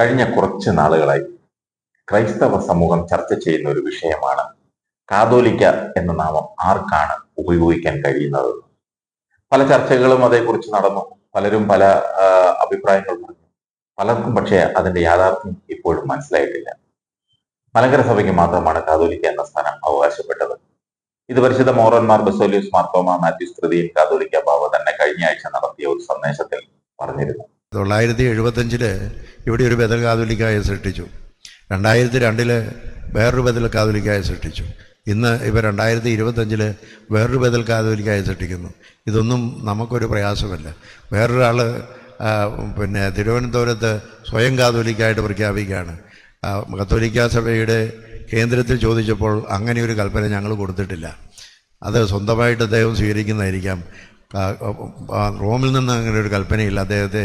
കഴിഞ്ഞ കുറച്ച് നാളുകളായി ക്രൈസ്തവ സമൂഹം ചർച്ച ചെയ്യുന്ന ഒരു വിഷയമാണ് കാതോലിക്ക എന്ന നാമം ആർക്കാണ് ഉപയോഗിക്കാൻ കഴിയുന്നത്? പല ചർച്ചകളും അതേക്കുറിച്ച് നടന്നു. പലരും പല അഭിപ്രായങ്ങൾ പറഞ്ഞു. പലർക്കും പക്ഷേ അതിന്റെ യാഥാർത്ഥ്യം ഇപ്പോഴും മനസ്സിലായിട്ടില്ല. മലങ്കര സഭയ്ക്ക് മാത്രമാണ് കാതോലിക്ക എന്ന സ്ഥാനം അവകാശപ്പെട്ടത്. ഇത് പരിശുദ്ധ മോറന്മാർ ബസോലിയസ് മാർത്തോമ മാത്യുസ് സ്ത്രീയും കാതോലിക്ക ബാബ തന്നെ കഴിഞ്ഞ ആഴ്ച നടത്തിയ ഒരു സന്ദേശത്തിൽ പറഞ്ഞിരുന്നു. തൊള്ളായിരത്തി എഴുപത്തഞ്ചിൽ ഇവിടെ ഒരു ബദൽ കാതോലിക്കായ സൃഷ്ടിച്ചു. രണ്ടായിരത്തി രണ്ടിൽ വേറൊരു ബദൽ കാതോലിക്കായ സൃഷ്ടിച്ചു. ഇന്ന് ഇവർ രണ്ടായിരത്തി ഇരുപത്തഞ്ചിൽ വേറൊരു ബദൽ കാതോലിക്കായ സൃഷ്ടിക്കുന്നു. ഇതൊന്നും നമുക്കൊരു പ്രയാസമല്ല. വേറൊരാൾ പിന്നെ തിരുവനന്തപുരത്ത് സ്വയം കാതോലിക്കായിട്ട് പ്രഖ്യാപിക്കുകയാണ്. കത്തോലിക്കാ സഭയുടെ കേന്ദ്രത്തിൽ ചോദിച്ചപ്പോൾ അങ്ങനെ ഒരു കൽപ്പന ഞങ്ങൾ കൊടുത്തിട്ടില്ല. അത് സ്വന്തമായിട്ട് അദ്ദേഹം സ്വീകരിക്കുന്നതായിരിക്കാം. റോമിൽ നിന്ന് അങ്ങനെ ഒരു കൽപ്പനയില്ല. അദ്ദേഹത്തെ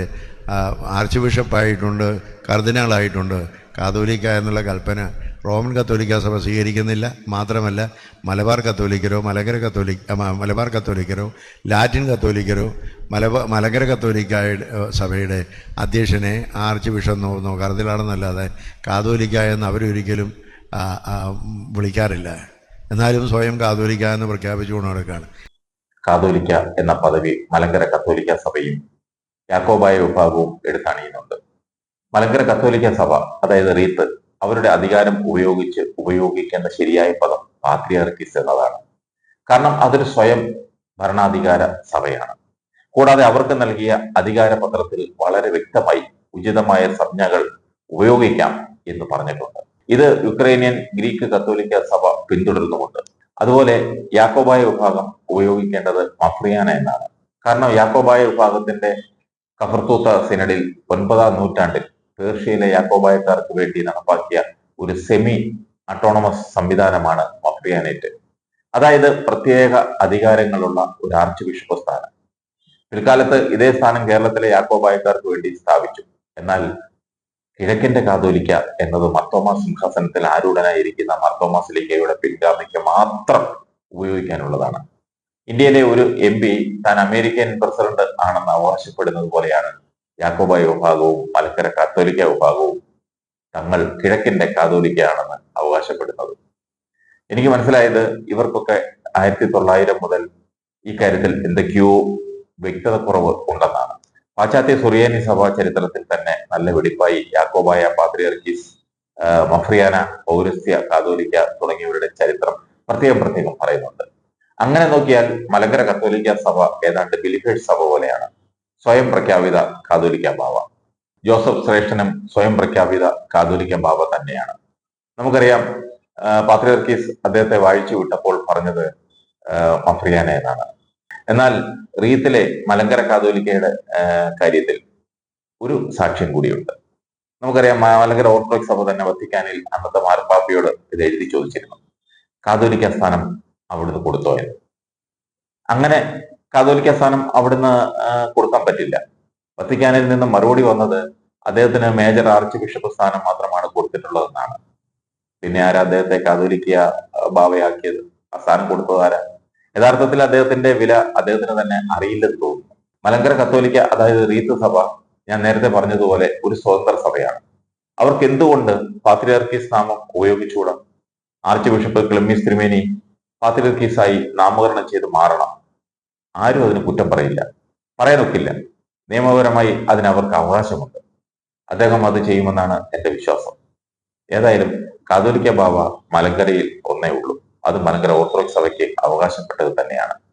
ആർച്ച് ബിഷപ്പായിട്ടുണ്ട് കർദിനാളായിട്ടുണ്ട്. കാതോലിക്ക എന്നുള്ള കൽപ്പന റോമൻ കത്തോലിക്ക സഭ സ്വീകരിക്കുന്നില്ല. മാത്രമല്ല മലബാർ കത്തോലിക്കരോ മലങ്കര കത്തോലിക്ക മലബാർ കത്തോലിക്കരോ ലാറ്റിൻ കത്തോലിക്കരോ മലബാർ മലങ്കര കത്തോലിക്ക സഭയുടെ അധ്യക്ഷനെ ആർച്ച് ബിഷപ്പെന്നോ കർദിലാണെന്നല്ലാതെ കാതോലിക്ക എന്ന് അവരൊരിക്കലും വിളിക്കാറില്ല. എന്നാലും സ്വയം കാതോലിക്ക എന്ന് പ്രഖ്യാപിച്ചുകൊണ്ട് നടക്കുകയാണ്. കാതോലിക്ക എന്ന പദവി മലങ്കര കത്തോലിക്ക സഭയും യാക്കോബായ വിഭാഗവും എടുത്തണിയുന്നുണ്ട് മലങ്കര കത്തോലിക്ക സഭ അതായത് റീത്ത് അവരുടെ അധികാരം ഉപയോഗിച്ച് ഉപയോഗിക്കേണ്ട ശരിയായ പദം പാത്രിയാർക്കിസ് എന്നതാണ്. കാരണം അതൊരു സ്വയം ഭരണാധികാര സഭയാണ്. കൂടാതെ അവർക്ക് നൽകിയ അധികാര പത്രത്തിൽ വളരെ വ്യക്തമായി ഉചിതമായ സംജ്ഞകൾ ഉപയോഗിക്കാം എന്ന് പറഞ്ഞിട്ടുണ്ട്. ഇത് യുക്രൈനിയൻ ഗ്രീക്ക് കത്തോലിക്ക സഭ പിന്തുടരുന്നുമുണ്ട്. അതുപോലെ യാക്കോബായ വിഭാഗം ഉപയോഗിക്കേണ്ടത് മഫ്രിയാന എന്നാണ്. കാരണം യാക്കോബായ വിഭാഗത്തിന്റെ കഫർത്തൂത്ത സിനഡിൽ ഒൻപതാം നൂറ്റാണ്ടിൽ പേർഷ്യയിലെ യാക്കോബായക്കാർക്ക് വേണ്ടി നടപ്പാക്കിയ ഒരു സെമി അട്ടോണമസ് സംവിധാനമാണ് മഫ്രിയാനേറ്റ് അതായത് പ്രത്യേക അധികാരങ്ങളുള്ള ഒരു ആർച്ച് ബിഷപ്പ് സ്ഥാനം. പിൽക്കാലത്ത് ഇതേ സ്ഥാനം കേരളത്തിലെ യാക്കോബായക്കാർക്ക് വേണ്ടി സ്ഥാപിച്ചു. എന്നാൽ കിഴക്കിന്റെ കാതോലിക്ക എന്നത് മർത്തോമാ സിംഹാസനത്തിൽ ആരൂഢനായിരിക്കുന്ന മർത്തോമാ സിലിക്കയുടെ പിൻഗാമിക്ക് മാത്രം ഉപയോഗിക്കാനുള്ളതാണ്. ഇന്ത്യയിലെ ഒരു എം പി താൻ അമേരിക്കൻ പ്രസിഡന്റ് ആണെന്ന് അവകാശപ്പെടുന്നത് പോലെയാണ് യാക്കോബായ വിഭാഗവും മലക്കര കാത്തോലിക്ക വിഭാഗവും തങ്ങൾ കിഴക്കിന്റെ കാതോലിക്ക ആണെന്ന് അവകാശപ്പെടുന്നത്. എനിക്ക് മനസ്സിലായത് ഇവർക്കൊക്കെ ആയിരത്തി തൊള്ളായിരം മുതൽ ഈ കാര്യത്തിൽ എന്തൊക്കെയോ വ്യക്തത കുറവ് ഉണ്ടെന്നാണ്. പാശ്ചാത്യ സുറിയാനി സഭാ ചരിത്രത്തിൽ തന്നെ നല്ല വെടിപ്പായി യാക്കോബായ പാത്രിയർക്കീസ് മഫ്രിയാന പൗരസ്യ കാതോലിക്ക തുടങ്ങിയവരുടെ ചരിത്രം പ്രത്യേകം പ്രത്യേകം പറയുന്നുണ്ട്. അങ്ങനെ നോക്കിയാൽ മലങ്കര കത്തോലിക്ക സഭ ഏതാണ്ട് ബിലിഫേഴ്സ് സഭ പോലെയാണ്. സ്വയം പ്രഖ്യാപിത കാതോലിക്ക ബാവ. ജോസഫ് ശ്രേഷ്ഠനും സ്വയം പ്രഖ്യാപിത കാതോലിക്ക ബാവ തന്നെയാണ്. നമുക്കറിയാം പാത്രിയർക്കീസ് അദ്ദേഹത്തെ വായിച്ചു വിട്ടപ്പോൾ പറഞ്ഞത് മഫ്രിയാന എന്നാണ്. എന്നാൽ റീത്തിലെ മലങ്കര കാതോലിക്കയുടെ കാര്യത്തിൽ ഒരു സാക്ഷ്യം കൂടിയുണ്ട്. നമുക്കറിയാം മലങ്കര ഓർത്തഡോക്സ് സഭ തന്നെ വത്തിക്കാനിൽ അന്നത്തെ മാർപ്പാപ്പയോട് ഇത് എഴുതി ചോദിച്ചിരുന്നു. കാതോലിക്ക സ്ഥാനം അവിടുന്ന് കൊടുത്തോ അങ്ങനെ കാതോലിക്ക സ്ഥാനം അവിടുന്ന് കൊടുക്കാൻ പറ്റില്ല. വത്തിക്കാനിൽ നിന്ന് മറുപടി വന്നത് അദ്ദേഹത്തിന് മേജർ ആർച്ച് ബിഷപ്പ് സ്ഥാനം മാത്രമാണ് കൊടുത്തിട്ടുള്ളതെന്നാണ്. പിന്നെ ആരാ അദ്ദേഹത്തെ കാതോലിക്ക ഭാവയാക്കിയത് ആ സ്ഥാനം കൊടുത്തത് ആരാ? യഥാർത്ഥത്തിൽ അദ്ദേഹത്തിന്റെ വില അദ്ദേഹത്തിന് തന്നെ അറിയില്ലെന്ന് തോന്നുന്നു. മലങ്കര കത്തോലിക്ക അതായത് റീത്ത് സഭ ഞാൻ നേരത്തെ പറഞ്ഞതുപോലെ ഒരു സ്വതന്ത്ര സഭയാണ്. അവർക്ക് എന്തുകൊണ്ട് പാത്രിയാർക്കി നാമം ഉപയോഗിച്ചുകൂടാ? ആർച്ച് ബിഷപ്പ് ക്ലെമ്മീസ് തിരുമേനി പാത്രിയാർക്കീസായി നാമകരണം ചെയ്ത് മാറണം. ആരും അതിന് കുറ്റം പറയില്ല. പറയാനൊക്കില്ല നിയമപരമായി അതിന് അവർക്ക് അവകാശമുണ്ട്. അദ്ദേഹം അത് ചെയ്യുമെന്നാണ് എന്റെ വിശ്വാസം. ഏതായാലും കാതോലിക്ക ബാബ മലങ്കരയിൽ ഒന്നേ ഉള്ളൂ. അത് മലങ്കര ഓർത്തഡോക്സ് സഭയ്ക്ക് അവകാശപ്പെട്ടത് തന്നെയാണ്.